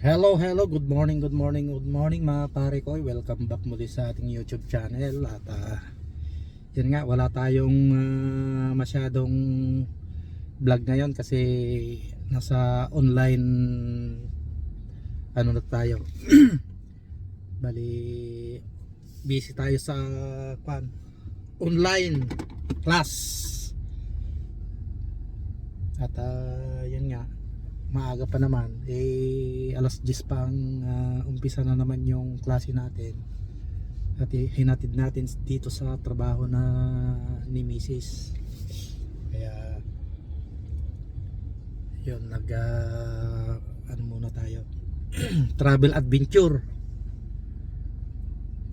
Hello, hello, good morning, good morning, good morning mga pare ko. Welcome back muli sa ating YouTube channel at ah, yun nga, wala tayong ah, masyadong vlog ngayon kasi nasa online ano na tayo. Bali busy tayo sa kwan online class. At ah, yun nga, maaga pa naman eh alas 10 pa ang ah, umpisa na naman yung klase natin at hinatid natin dito sa trabaho na ni Mrs. kaya yun nag ah, ano muna tayo travel adventure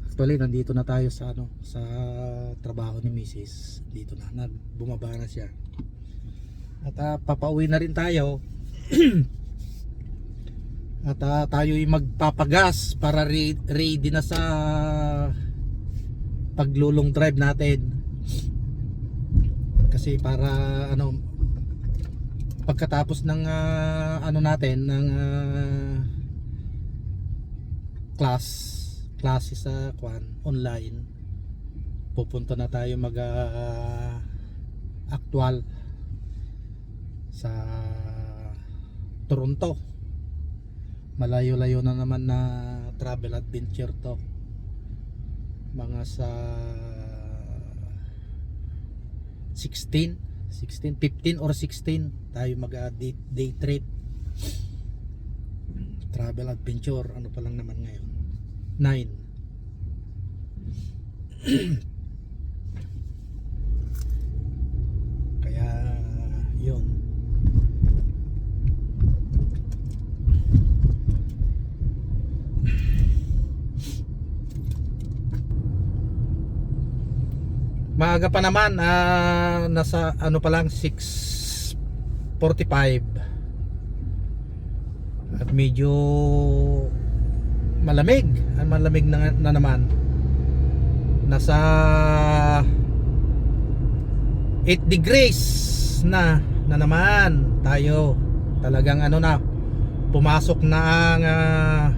actually nandito na tayo sa ano sa trabaho ni Mrs. dito na, na bumaba na siya at ah, papauwi na rin tayo at ah, tayo'y magpapagas para re- ready na sa paglulong drive natin. Kasi para ano pagkatapos ng ah, ano natin ng ah, class klase sa kwan online pupunta na tayo mag ah, actual sa Toronto. Malayo-layo na naman na travel adventure to. Mga sa 16 16, 15 or 16 tayo mag ah, day, day trip. Travel adventure ano pa lang naman ngayon? 9 kaya yun Maaga pa naman, ah, nasa ano pa lang 6:45. At medyo malamig, ah, malamig na, na naman. Nasa 8 degrees na na naman tayo. Talagang ano na pumasok na ang ah,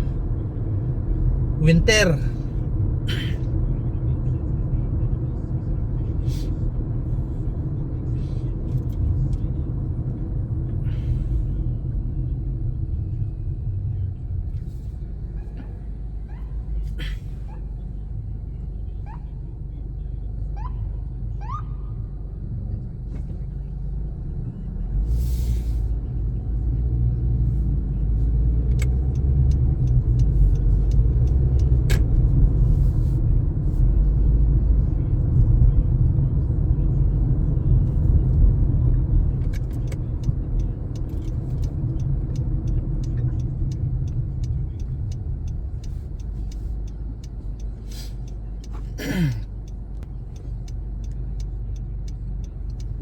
winter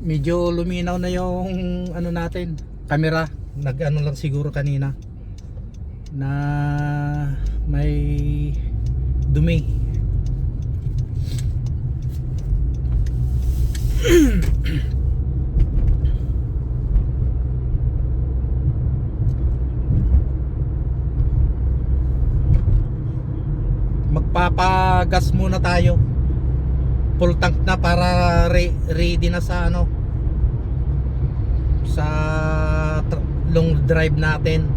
medyo luminaw na yung ano natin camera. Nag ano lang siguro kanina na may dumi magpapagas muna tayo. Full tank na para re- ready na sa ano sa long drive natin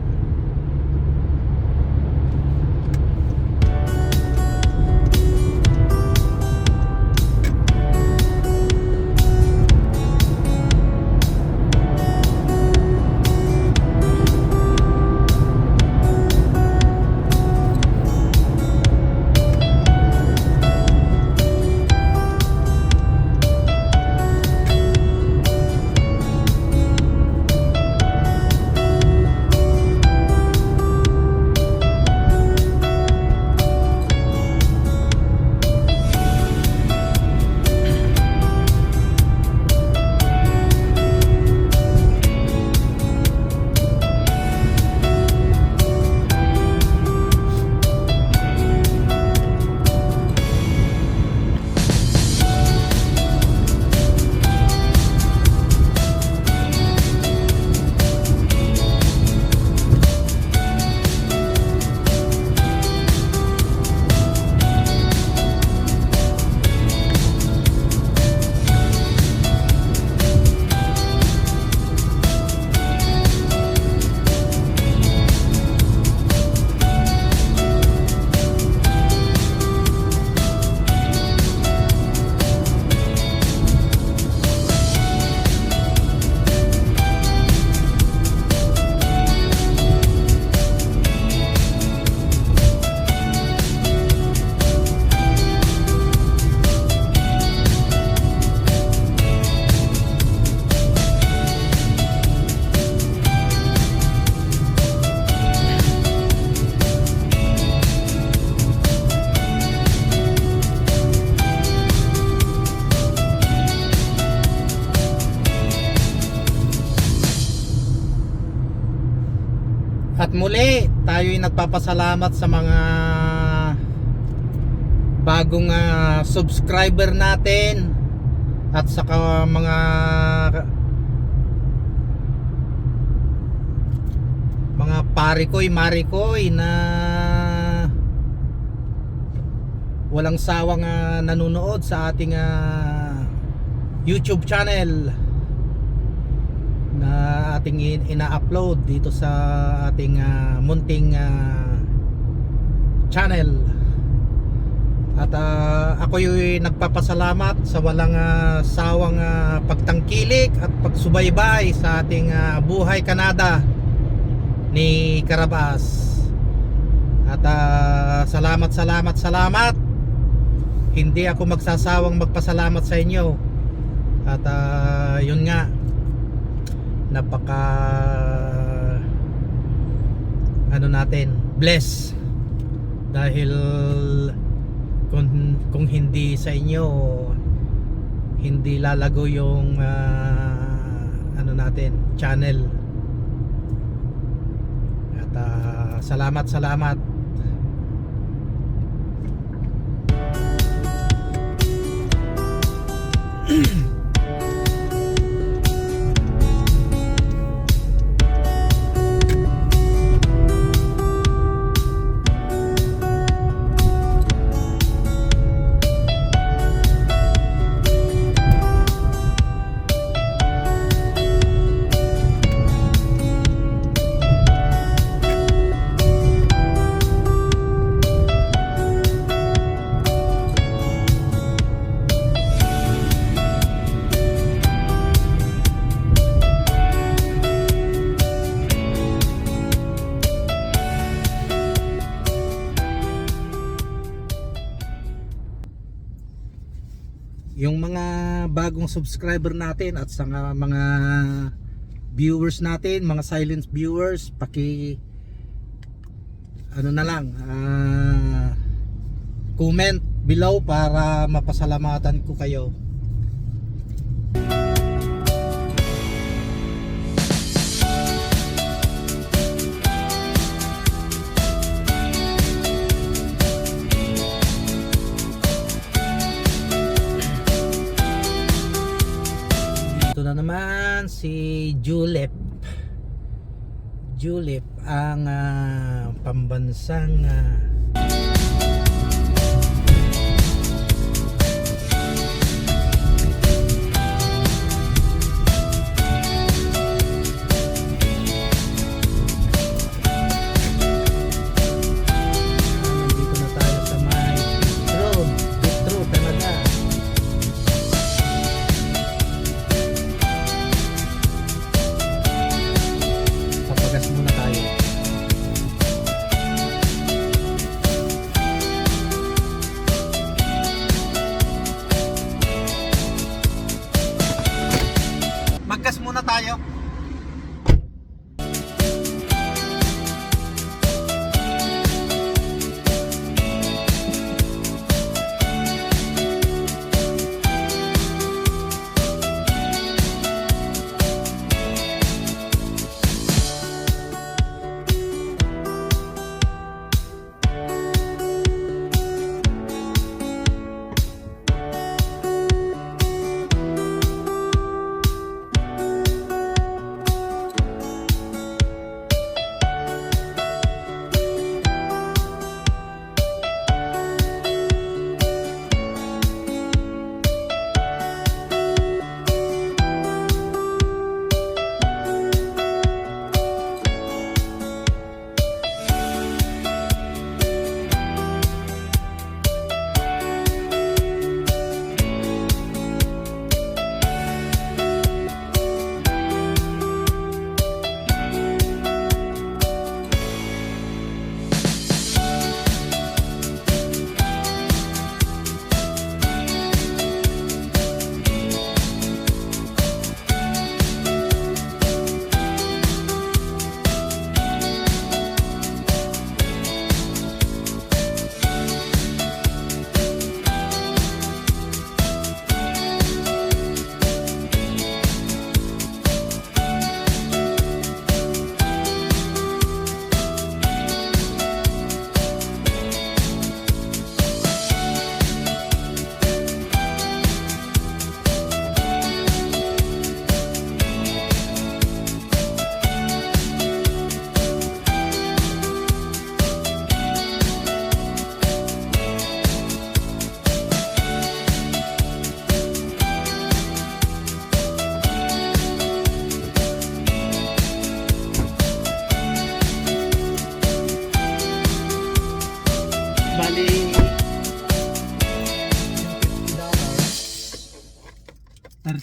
At muli, tayo'y nagpapasalamat sa mga bagong ah, subscriber natin at saka mga mga parikoy marikoy na walang sawang ah, nanonood sa ating ah, YouTube channel na ating in- ina-upload dito sa ating ah, munting ah, channel. At ah, ako yung nagpapasalamat sa walang ah, sawang ah, pagtangkilik at pagsubaybay sa ating ah, buhay Canada ni Karabas. At ah, salamat salamat salamat. Hindi ako magsasawang magpasalamat sa inyo. At ah, yun nga napaka ano natin bless. Dahil kung, kung hindi sa inyo hindi lalago yung ah, ano natin channel. At ah, salamat salamat yung mga bagong subscriber natin at sa mga viewers natin, mga silent viewers, paki ano na lang, ah, comment below para mapasalamatan ko kayo. Naman si Julep. Julep ang ah, pambansang ah,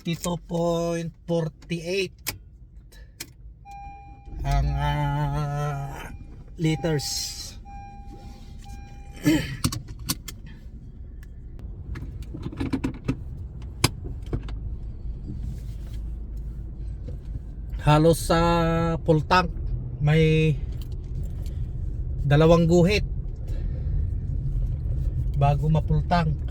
$32.48 ang ah, liters. Halos sa full tank may dalawang guhit bago ma-full tank.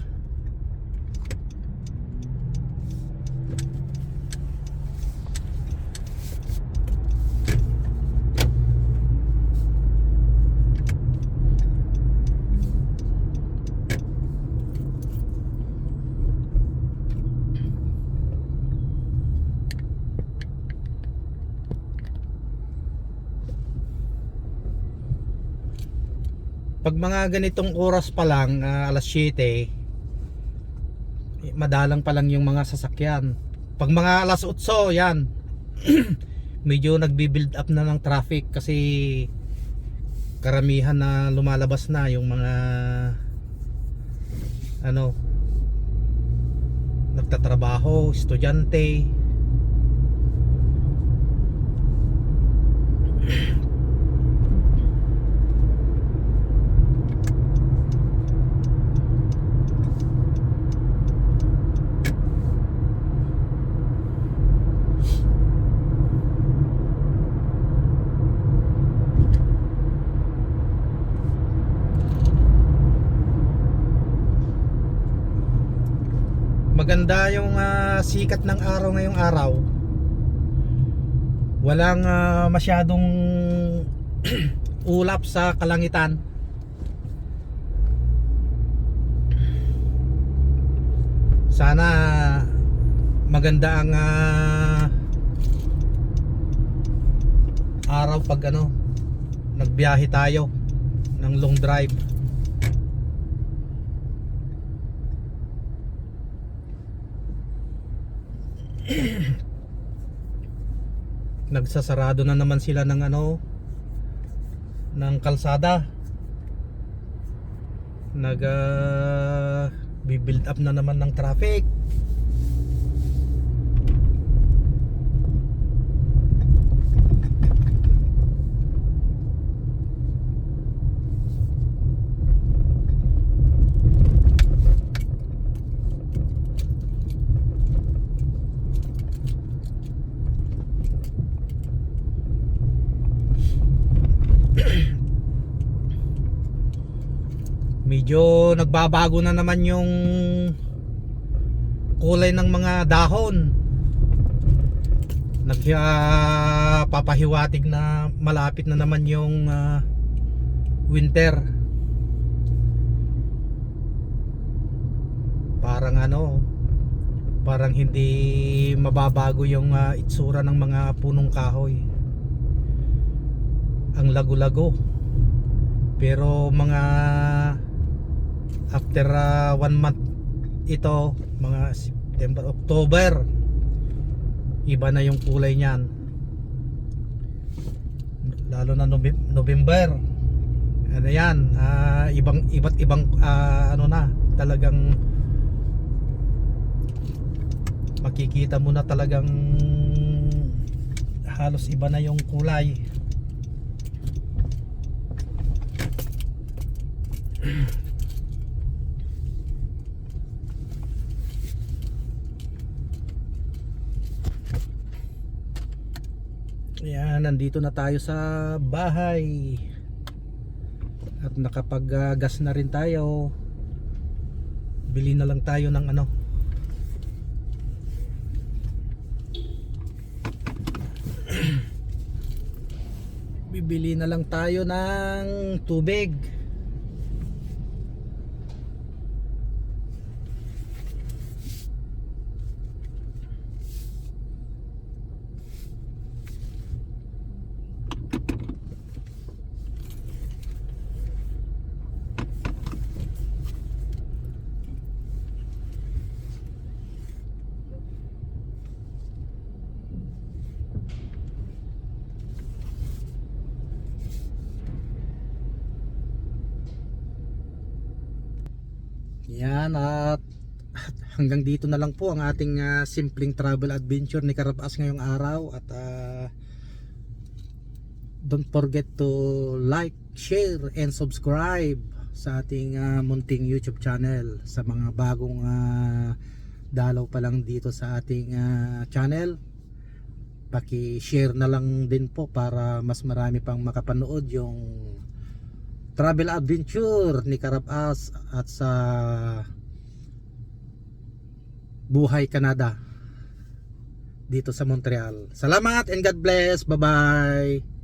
Pag mga ganitong oras pa lang, ah, alas 7, eh, madalang pa lang yung mga sasakyan. Pag mga alas 8, yan. medyo nagbi-build up na ng traffic kasi karamihan na lumalabas na yung mga ano nagtatrabaho, estudyante. maganda sikat ng araw ngayong araw walang ah, masyadong ulap sa kalangitan. Sana maganda ang ah, araw pag ano nagbiyahe tayo ng long drive nagsasarado na naman sila ng ano ng kalsada. Nag uh, build up na naman ng traffic medyo nagbabago na naman yung kulay ng mga dahon. Nagpapahiwatig na malapit na naman yung ah, winter. Parang ano parang hindi mababago yung ah, itsura ng mga punong kahoy. Ang lago-lago. Pero mga after uh, one month ito mga September, October iba na yung kulay niyan. Lalo na Novem- November. Ano yan ah, ibang iba't ibang ah, ano na talagang makikita mo na talagang halos iba na yung kulay Ayan, nandito na tayo sa bahay. At nakapag-gas na rin tayo. Bili na lang tayo ng ano. Bibili na lang tayo ng tubig. Yan at hanggang dito na lang po ang ating ah, simpleng travel adventure ni Karabas ngayong araw. At ah, don't forget to like, share and subscribe sa ating ah, munting YouTube channel. Sa mga bagong ah, dalaw pa lang dito sa ating ah, channel paki-share na lang din po para mas marami pang makapanood yung travel adventure ni Karabas at sa Buhay Canada dito sa Montreal. Salamat and God bless. Bye-bye.